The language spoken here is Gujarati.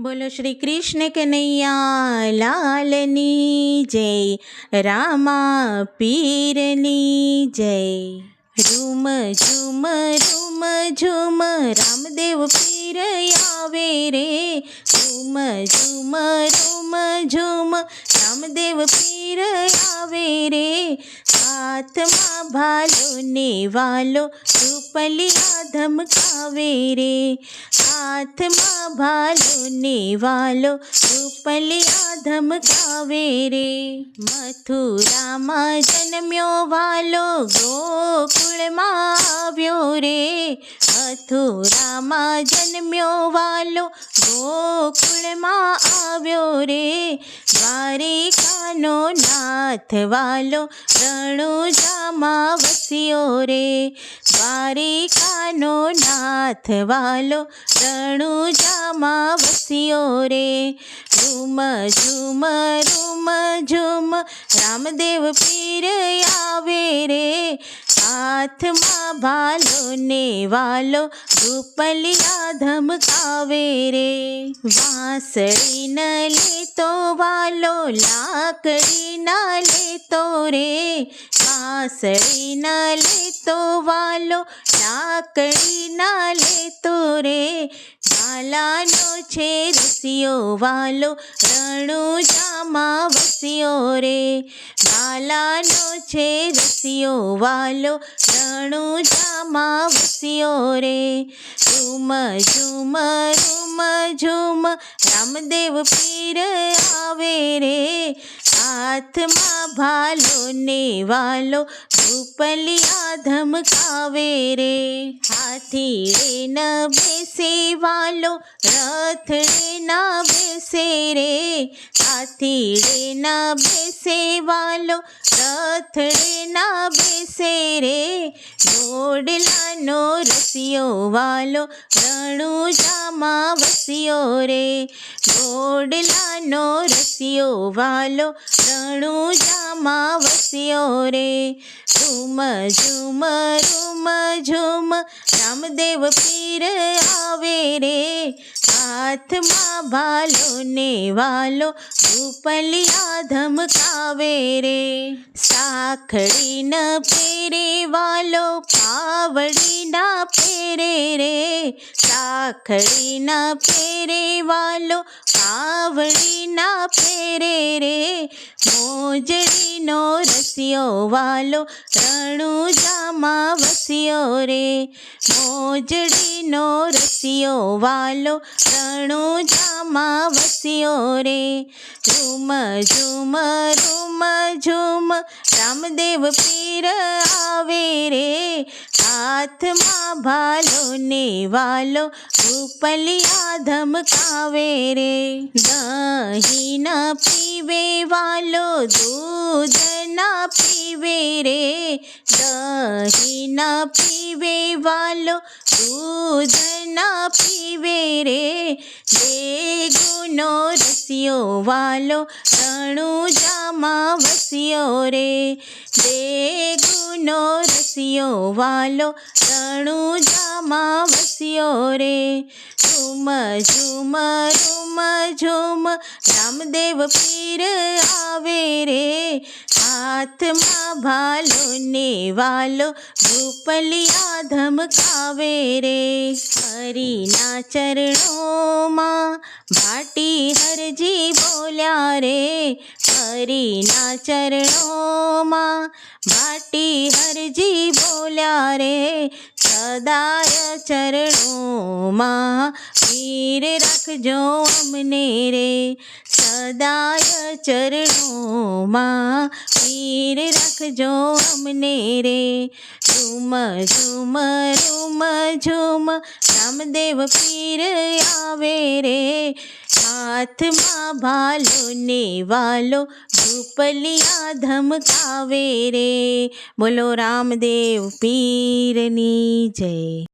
બોલો શ્રી કૃષ્ણ કનૈયા, લાલની જય, રામા પીરની જય. રૂમ ઝુમ રૂમ ઝુમ, રામદેવ પીર આવે રે. રૂમ ઝુમ રૂમ ઝુમ, રામદેવ પીર આવે રે. હાથમાં ભાલો ને વાલો, રૂપલિયા ધમકાવે રે. હાથમાં ભાલો ને વાલો, રૂપલિયા ધમકાવે રે. મથુરામાં જન્મ્યો વાલો, ગોકુળમાં આવ્યો રે. મથુરામાં જન્મ્યો વાલો ગોકુળમાં આવ્યો રે. દ્વારિકાનો નાથ વાલો રણુજામાં વસ્યો રે. દ્વારિકાનો નાથ વાલો રણુજામાં વસ્યો રે. રૂમ ઝુમ રૂમ ઝુમ, રામદેવ પીર આવે રે. હાથમાં ભાલો ને વાલો રૂપલિયા ધમકાવે રે. વાંસળી ન લેતો વાલો, લાકડી ના લેતો રે. વાંસળી ન લેતો વાલો, લાકડી ના લેતો રે. વાલાનો છે રસિયો, વાલો રણુજામાં વસ્યો રે. વાલાનો છે રસિયો, વાલો રણુજામાં વસ્યો રે. ઝુમ ઝુમ રૂમ ઝુમ, રામદેવ પીર આવે રે. હાથમાં ભાલો ને વાલો રૂપલિયા ધમકાવે રે. હાથી ન બેસે વાલો રથડે ના બેસે રે. હાથી ન બેસે વાલો ના બેસે રે ઘોડલાનો રસિયો વાલો રણુજામાં વસ્યો રે. ઘોડલાનો રસિયો વાલો રણુજામાં વસ્યો રે. ઝુમ ઝુમ રૂમ ઝુમ, રામદેવ પીર આવે રે. હાથમાં ભાલો ને વાલો રૂપલિયા ધમકાવે રે. સાખડી ન પેરે વાલો, પાવડી ના પેરે રે. સાખડી ન પેરે વાલો, પાવડી ના પેરે રે. મોજડીનો રસિયો વાલો રણુજામાં વસ્યો રે. મોજડીનો રસિયો વાલો રણુજામાં વસ્યો રે. ઝુમ ઝુમ રૂમ ઝુમ, રામદેવ પીર આવે રે. હાથમાં ભાલો ને વાલો રૂપલિયા ધમકાવે રે. દહીં ના પીવે વાલો દૂધ ના પીવે રે. દહીં ના પીવે વાલો દૂધ ના પીવે રે. દેગુનો રસિયો વાલો રણુજામાં વસ્યો રે. દેગુનો રસિયો વાલો રણુજામાં વસ્યો રે. ઝુમ ઝુમ રૂમ ઝુમ, રામદેવ પીર આવે રે. હાથમાં ભાલો ને વાલો રૂપલિયા ધમકાવે રે. હરિના ચરણોમાં ભાટી હરજી બોલ્યા રે. હરિના ચરણોમાં ભાટી હરજી બોલ્યા રે, સદાય ચરણોમાં પીર રાખજો અમને રે, સદાય ચરણોમાં પીર રાખજો અમને રે. ઝુમ ઝુમ રૂમ ઝુમ, રામદેવ પીર આવે રે હાથમાં ભાલો ને વાલો રૂપલિયા ધમકાવે રે. બોલો રામદેવ પીરની જય.